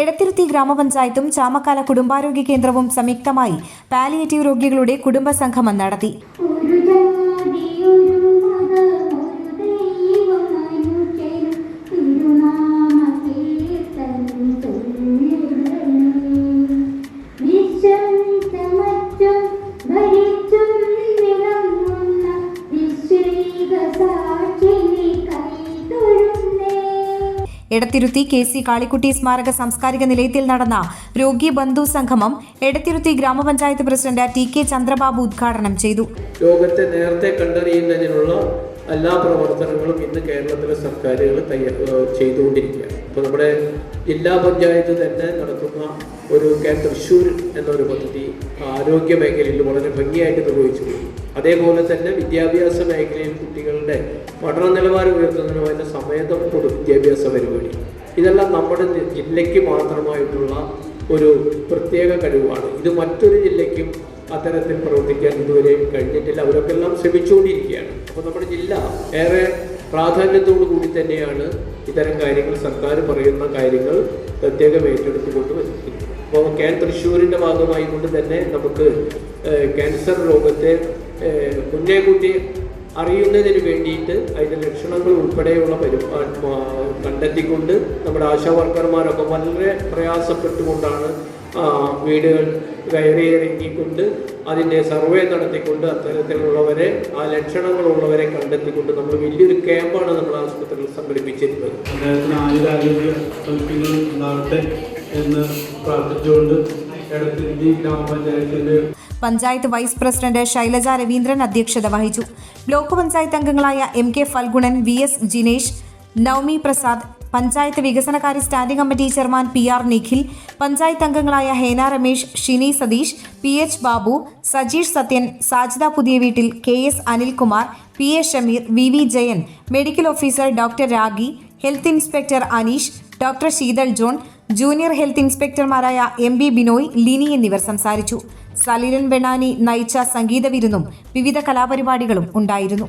എടത്തിരുത്തി ഗ്രാമപഞ്ചായത്തും ചാമക്കാല കുടുംബാരോഗ്യ കേന്ദ്രവും സംയുക്തമായി പാലിയേറ്റീവ് രോഗികളുടെ കുടുംബ സംഗമം നടത്തി. എടത്തിരുത്തി കെ സി കാളിക്കുട്ടി സ്മാരക സാംസ്കാരിക നിലയത്തിൽ നടന്ന രോഗി ബന്ധു സംഗമം എടത്തിരുത്തി ഗ്രാമപഞ്ചായത്ത് പ്രസിഡന്റ് ടി കെ ചന്ദ്രബാബു ഉദ്ഘാടനം ചെയ്തു. രോഗത്തെ നേരത്തെ കണ്ടറിയുന്നതിനുള്ള എല്ലാ പ്രവർത്തനങ്ങളും ഇന്ന് കേരളത്തിലെ സർക്കാരുകൾ തയ്യാ ഏഹ് ചെയ്തുകൊണ്ടിരിക്കുകയാണ്. ഇപ്പോൾ നമ്മുടെ ജില്ലാ പഞ്ചായത്ത് തന്നെ നടത്തുന്ന ഒരു തൃശ്ശൂർ എന്നൊരു പദ്ധതി ആരോഗ്യ മേഖലയിൽ വളരെ ഭംഗിയായിട്ട് നിർവഹിച്ചു അതേപോലെ തന്നെ വിദ്യാഭ്യാസ മേഖലയിൽ കുട്ടികളുടെ പഠന നിലവാരം ഉയർത്തുന്നതിനുമായി സമേതം കൊടു വിദ്യാഭ്യാസ പരിപാടി. ഇതെല്ലാം നമ്മുടെ ജില്ലയ്ക്ക് മാത്രമായിട്ടുള്ള ഒരു പ്രത്യേക കഴിവാണ്. ഇത് മറ്റൊരു ജില്ലയ്ക്കും അത്തരത്തിൽ പ്രവർത്തിക്കാൻ ഇതുവരെയും കഴിഞ്ഞിട്ടില്ല. അവരൊക്കെ എല്ലാം ശ്രമിച്ചുകൊണ്ടിരിക്കുകയാണ്. അപ്പോൾ നമ്മുടെ ജില്ല ഏറെ പ്രാധാന്യത്തോടു കൂടി തന്നെയാണ് ഇത്തരം കാര്യങ്ങൾ സർക്കാർ പറയുന്ന കാര്യങ്ങൾ പ്രത്യേകം ഏറ്റെടുത്തുകൊണ്ട് വന്നിരിക്കുന്നത് അപ്പോൾ ക്യാൻ തൃശ്ശൂരിന്റെ ഭാഗമായി കൊണ്ട് തന്നെ നമുക്ക് ക്യാൻസർ രോഗത്തെ മുന്നേ കൂട്ടി അറിയുന്നതിന് വേണ്ടിയിട്ട് അതിന്റെ ലക്ഷണങ്ങൾ ഉൾപ്പെടെയുള്ള പരിപാ കണ്ടെത്തിക്കൊണ്ട് നമ്മുടെ ആശാ വർക്കർമാരൊക്കെ വളരെ പ്രയാസപ്പെട്ടുകൊണ്ടാണ് വീടുകൾ കയറി ഇറങ്ങിക്കൊണ്ട് അതിന്റെ സർവേ നടത്തിക്കൊണ്ട് അത്തരത്തിലുള്ളവരെ ആ ലക്ഷണങ്ങളുള്ളവരെ കണ്ടെത്തിക്കൊണ്ട് നമ്മൾ വലിയൊരു ക്യാമ്പാണ് നമ്മുടെ ആശുപത്രിയിൽ സംഘടിപ്പിച്ചിരുന്നത് ആയുരാരോഗ്യ സൗഖ്യങ്ങൾ ഉണ്ടാവട്ടെ എന്ന് പ്രാർത്ഥിച്ചുകൊണ്ട് പഞ്ചായത്ത് വൈസ് പ്രസിഡന്റ് ശൈലജ രവീന്ദ്രൻ അധ്യക്ഷത വഹിച്ചു. ബ്ലോക്ക് പഞ്ചായത്ത് അംഗങ്ങളായ M K Phalgunan V S Jinesh Navami Prasad panchayat വികസനകാര്യ standing committee chairman P R Nikhil panchayat അംഗങ്ങളായ ഹേന രമേശ് ഷിനി സതീഷ് പി എച്ച് ബാബു സജീഷ് സത്യൻ സാജിദ പുതിയ വീട്ടിൽ K S Anilkumar P A Shameer V V Jayan medical officer doctor Ragi health inspector Aneesh doctor Sheethal John junior health ഇൻസ്പെക്ടർമാരായ M B Binoy Lini എന്നിവർ സംസാരിച്ചു. സലീലൻ ബെണാനി നയിച്ച സംഗീത വിരുന്നും വിവിധ കലാപരിപാടികളും ഉണ്ടായിരുന്നു.